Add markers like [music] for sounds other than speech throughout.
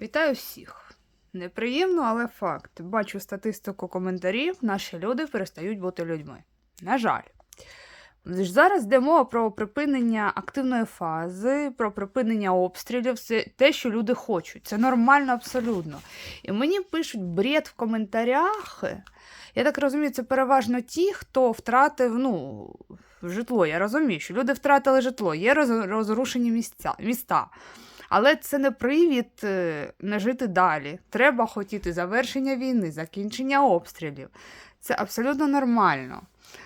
Вітаю всіх! Неприємно, але факт. Бачу статистику коментарів, наші люди перестають бути людьми. На жаль. Зараз йде мова про припинення активної фази, про припинення обстрілів, це те, що люди хочуть. Це нормально абсолютно. І мені пишуть бред в коментарях. Я так розумію, це переважно ті, хто втратив ну, житло. Я розумію, що люди втратили житло, є розрушені місця, міста. Але це не привід е, не жити далі. Треба хотіти завершення війни, закінчення обстрілів. Це абсолютно нормально.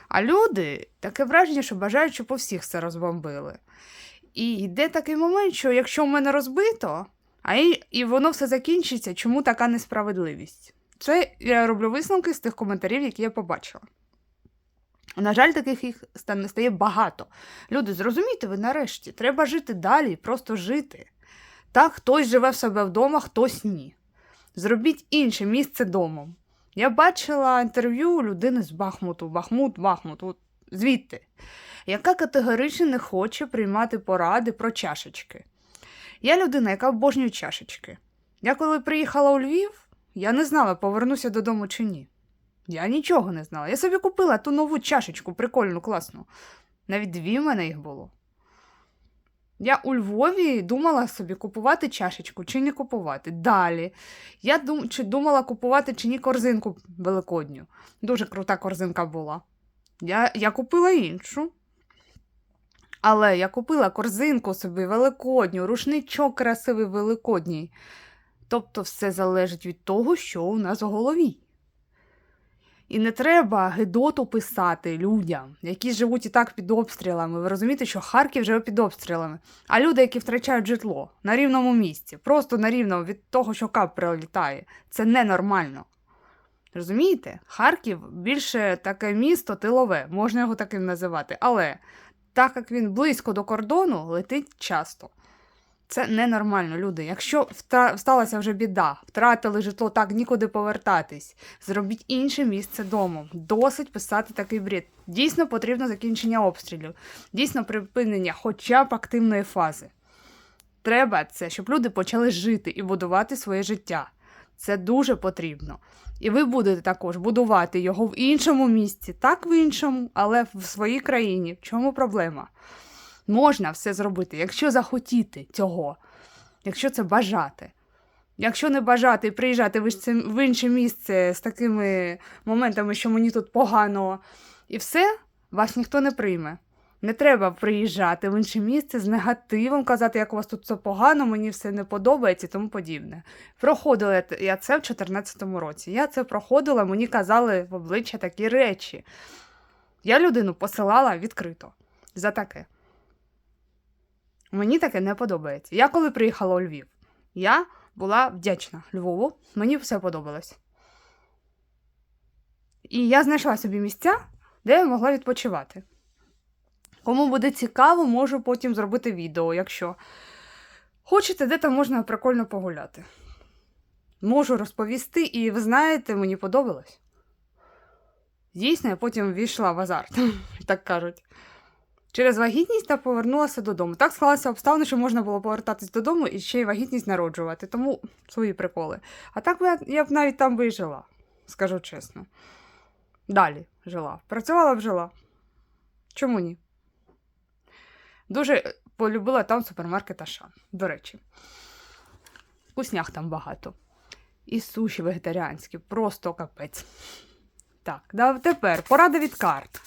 А люди таке враження, що бажають, щоб по всіх все розбомбили. І йде такий момент, що якщо в мене розбито, а і, і воно все закінчиться, чому така несправедливість? Це я роблю висновки з тих коментарів, які я побачила. На жаль, таких їх стає багато. Люди, зрозумійте ви нарешті, треба жити далі, просто жити. Так, хтось живе в себе вдома, хтось ні. Зробіть інше місце домом. Я бачила інтерв'ю людини з Бахмуту, Бахмут, Бахмут, от звідти, яка категорично не хоче приймати поради про чашечки. Я людина, яка обожнює чашечки. Я коли приїхала у Львів, я не знала, повернуся додому чи ні. Я нічого не знала. Я собі купила ту нову чашечку, прикольну, класну. Навіть дві в мене їх було. Я у Львові думала собі купувати чашечку чи не купувати. Далі. Я дум... чи думала купувати чи ні корзинку великодню. Дуже крута корзинка була. Я, я купила іншу. Але я купила корзинку собі великодню, рушничок красивий великодній. Тобто все залежить від того, що у нас в голові. І не треба гидоту писати людям, які живуть і так під обстрілами. Ви розумієте, що Харків живе під обстрілами. А люди, які втрачають житло на рівному місці, просто на рівному від того, що кап прилітає, це ненормально. Розумієте? Харків більше таке місто тилове, можна його таким називати. Але так як він близько до кордону, летить часто. Це ненормально, люди. Якщо сталася вже біда, втратили житло, так нікуди повертатись. Зробіть інше місце домом. Досить писати такий бред. Дійсно потрібно закінчення обстрілів, дійсно припинення хоча б активної фази. Треба це, щоб люди почали жити і будувати своє життя. Це дуже потрібно. І ви будете також будувати його в іншому місці, так в іншому, але в своїй країні. В чому проблема? Можна все зробити, якщо захотіти цього, якщо це бажати. Якщо не бажати приїжджати в інше- місце з такими моментами, що мені тут погано, і все, вас ніхто не прийме. Не треба приїжджати в інше місце з негативом, казати, як у вас тут все погано, мені все не подобається і тому подібне. Проходила я це в 2014 році. Я це проходила, мені казали в обличчя такі речі. Я людину посилала відкрито за таке. Мені таке не подобається. Я коли приїхала у Львів, я була вдячна Львову, мені все подобалось. І я знайшла собі місця, де я могла відпочивати. Кому буде цікаво, можу потім зробити відео, якщо хочете, де там можна прикольно погуляти. Можу розповісти, і ви знаєте, мені подобалось. Дійсно, я потім ввійшла в азарт, [laughs] так кажуть. Через вагітність та повернулася додому. Так склалися обставини, що можна було повертатись додому і ще й вагітність народжувати, тому свої приколи. А так я, я б навіть там би і жила, скажу чесно. Далі жила. Працювала б жила. Чому ні? Дуже полюбила там супермаркет Ашан, до речі. Вкуснях там багато. І суші вегетаріанські, просто капець. Так, да, тепер порада від карт.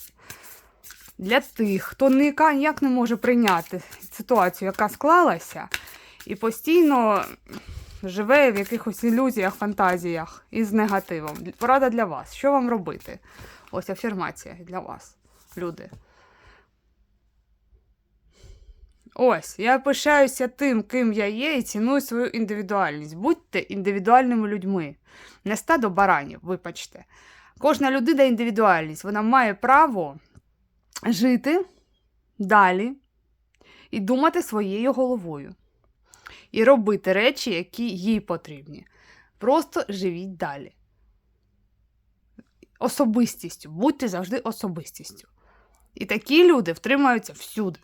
Для тих, хто ніяк не може прийняти ситуацію, яка склалася, і постійно живе в якихось ілюзіях, фантазіях із негативом. Порада для вас. Що вам робити? Ось афірмація для вас, люди. Ось, я пишаюся тим, ким я є, і ціную свою індивідуальність. Будьте індивідуальними людьми. Не стадо баранів, вибачте. Кожна людина індивідуальність. Вона має право жити далі і думати своєю головою. І робити речі, які їй потрібні. Просто живіть далі. Особистістю. Будьте завжди особистістю. І такі люди втримаються всюди.